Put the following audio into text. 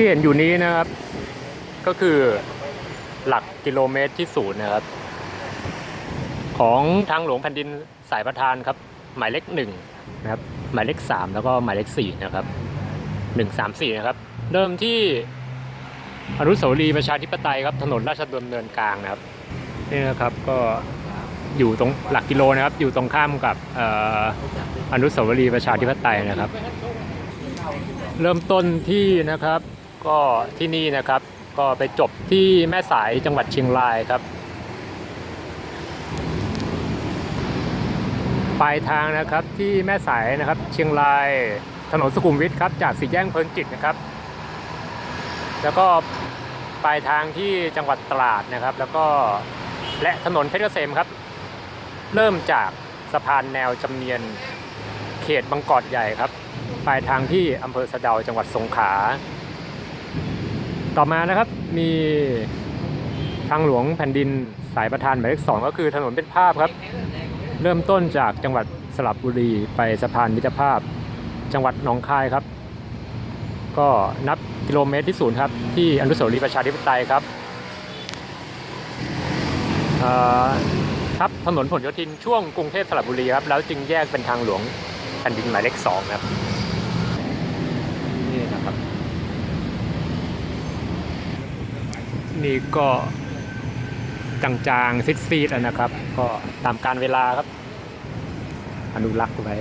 ที่เห็นอยู่นี้นะครับ ก็คือหลักกิโลเมตรที่ศูนย์นะครับ ของทางหลวงแผ่นดินสายประทานครับ หมายเลขหนึ่งนะครับ หมายเลขสามแล้วก็หมายเลขสี่นะครับหนึ่งสามสี่นะครับ เริ่มที่อนุสาวรีย์ประชาธิปไตยครับถนนราชดำเนินกลางนะครับนี่นะครับก็อยู่ตรงหลักกิโลนะครับ อยู่ตรงข้ามกับอนุสาวรีย์ประชาธิปไตยนะครับ เริ่มต้นที่นะครับ ก็ที่นี่นะครับก็ไปจบที่แม่สายจังหวัดเชียงรายครับ ปลายทางนะครับที่แม่สายนะครับเชียงรายถนนสุขุมวิทครับจากสี่แยกเพลินจิตนะครับ แล้วก็ปลายทางที่จังหวัดตราดนะครับ แล้วก็และถนนเพชรเกษมครับ เริ่มจากสะพานแนวจำเนียนเขตบางกอกใหญ่ครับ ปลายทางที่อำเภอสะเดาจังหวัดสงขลา ต่อมานะครับมีทางหลวงแผ่นดินสายประทานหมายเลขสองก็คือถนนเป็นภาพครับ เริ่มต้นจากจังหวัดสระบุรีไปสะพานมิตรภาพ จังหวัดหนองคายครับ ก็นับกิโลเมตรที่ศูนย์ครับ ที่อนุสาวรีย์ประชาธิปไตยครับครับถนนผลโยธินช่วงกรุงเทพสระบุรีครับ แล้วจึงแยกเป็นทางหลวงแผ่นดินหมายเลขสองครับ นี่นะครับ นี่ก็จางๆซิดๆนะครับ ก็ตามการเวลาครับ อนุรักษ์ไว้